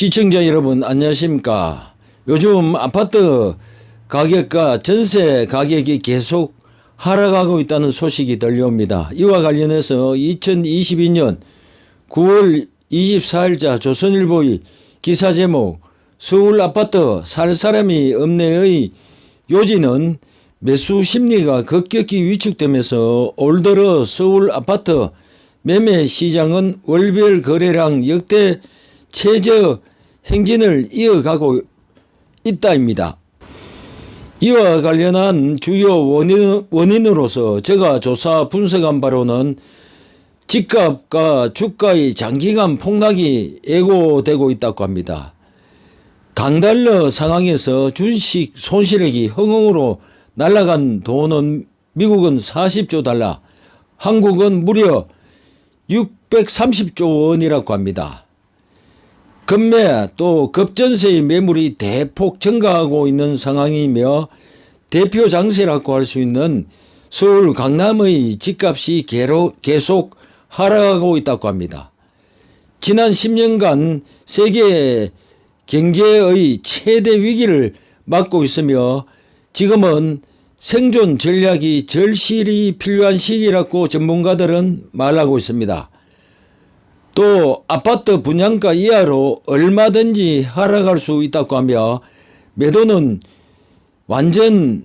시청자 여러분 안녕하십니까? 요즘 아파트 가격과 전세 가격이 계속 하락하고 있다는 소식이 들려옵니다. 이와 관련해서 2022년 9월 24일자 조선일보의 기사 제목 서울 아파트 살 사람이 없네의 요지는 매수 심리가 급격히 위축되면서 올 들어 서울 아파트 매매 시장은 월별 거래량 역대 최저 행진을 이어가고 있다입니다. 이와 관련한 주요 원인, 원인으로서 제가 조사 분석한 바로는 집값과 주가의 장기간 폭락이 예고되고 있다고 합니다. 강달러 상황에서 주식 손실액이 흥흥으로 날아간 돈은 미국은 40조 달러, 한국은 무려 630조 원이라고 합니다. 급매 또 급전세의 매물이 대폭 증가하고 있는 상황이며 대표 장세라고 할 수 있는 서울 강남의 집값이 계속 하락하고 있다고 합니다. 지난 10년간 세계 경제의 최대 위기를 맞고 있으며 지금은 생존 전략이 절실히 필요한 시기라고 전문가들은 말하고 있습니다. 또 아파트 분양가 이하로 얼마든지 하락할 수 있다고 하며 매도는 완전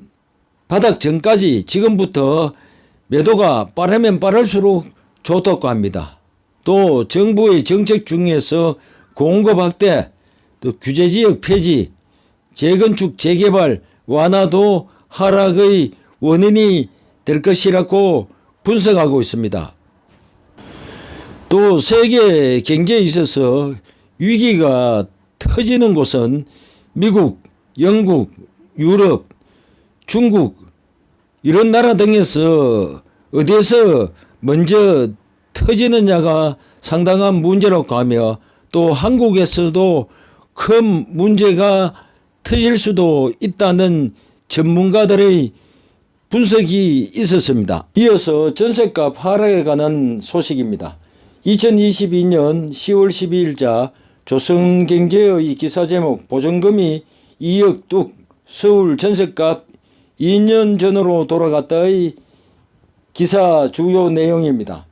바닥 전까지 지금부터 매도가 빠르면 빠를수록 좋다고 합니다. 또 정부의 정책 중에서 공급 확대, 또 규제지역 폐지, 재건축 재개발 완화도 하락의 원인이 될 것이라고 분석하고 있습니다. 또 세계 경제에 있어서 위기가 터지는 곳은 미국, 영국, 유럽, 중국 이런 나라 등에서 어디에서 먼저 터지느냐가 상당한 문제라고 하며 또 한국에서도 큰 문제가 터질 수도 있다는 전문가들의 분석이 있었습니다. 이어서 전세값 하락에 관한 소식입니다. 2022년 10월 12일자 조선경제의 기사 제목 보증금이 2억 뚝 서울 전세값 2년 전으로 돌아갔다의 기사 주요 내용입니다.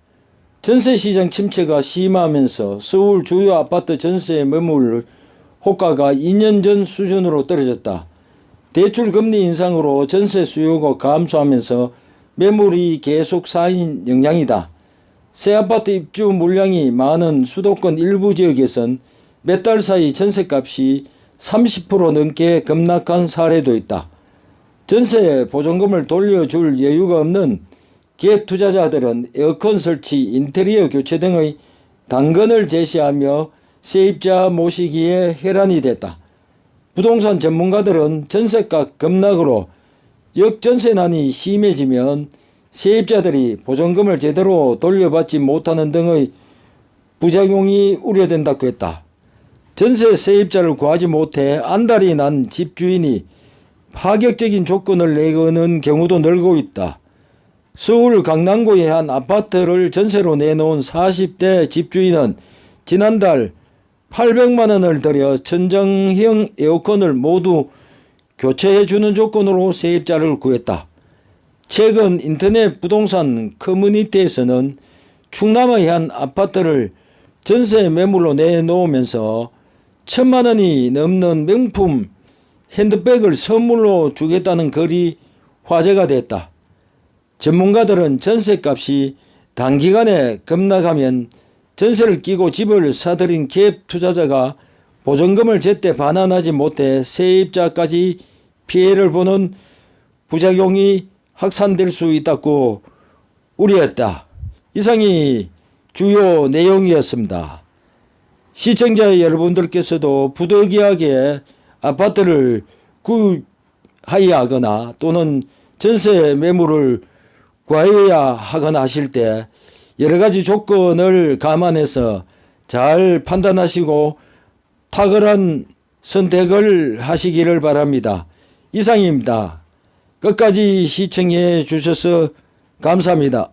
전세 시장 침체가 심하면서 서울 주요 아파트 전세 매물 호가가 2년 전 수준으로 떨어졌다. 대출 금리 인상으로 전세 수요가 감소하면서 매물이 계속 쌓인 영향이다. 새 아파트 입주 물량이 많은 수도권 일부 지역에선 몇 달 사이 전세값이 30% 넘게 급락한 사례도 있다. 전세 보증금을 돌려줄 여유가 없는 기업 투자자들은 에어컨 설치, 인테리어 교체 등의 당근을 제시하며 세입자 모시기에 혈안이 됐다. 부동산 전문가들은 전세가 급락으로 역전세난이 심해지면 세입자들이 보증금을 제대로 돌려받지 못하는 등의 부작용이 우려된다고 했다. 전세 세입자를 구하지 못해 안달이 난 집주인이 파격적인 조건을 내거는 경우도 늘고 있다. 서울 강남구의 한 아파트를 전세로 내놓은 40대 집주인은 지난달 800만 원을 들여 천정형 에어컨을 모두 교체해 주는 조건으로 세입자를 구했다. 최근 인터넷 부동산 커뮤니티에서는 충남의 한 아파트를 전세 매물로 내놓으면서 천만 원이 넘는 명품 핸드백을 선물로 주겠다는 글이 화제가 됐다. 전문가들은 전세값이 단기간에 급락하면 전세를 끼고 집을 사들인 기업 투자자가 보증금을 제때 반환하지 못해 세입자까지 피해를 보는 부작용이 확산될 수 있다고 우려했다. 이상이 주요 내용이었습니다. 시청자 여러분들께서도 부득이하게 아파트를 구하여야 하거나 또는 전세 매물을 구하여야 하거나 하실 때 여러 가지 조건을 감안해서 잘 판단하시고 탁월한 선택을 하시기를 바랍니다. 이상입니다. 끝까지 시청해 주셔서 감사합니다.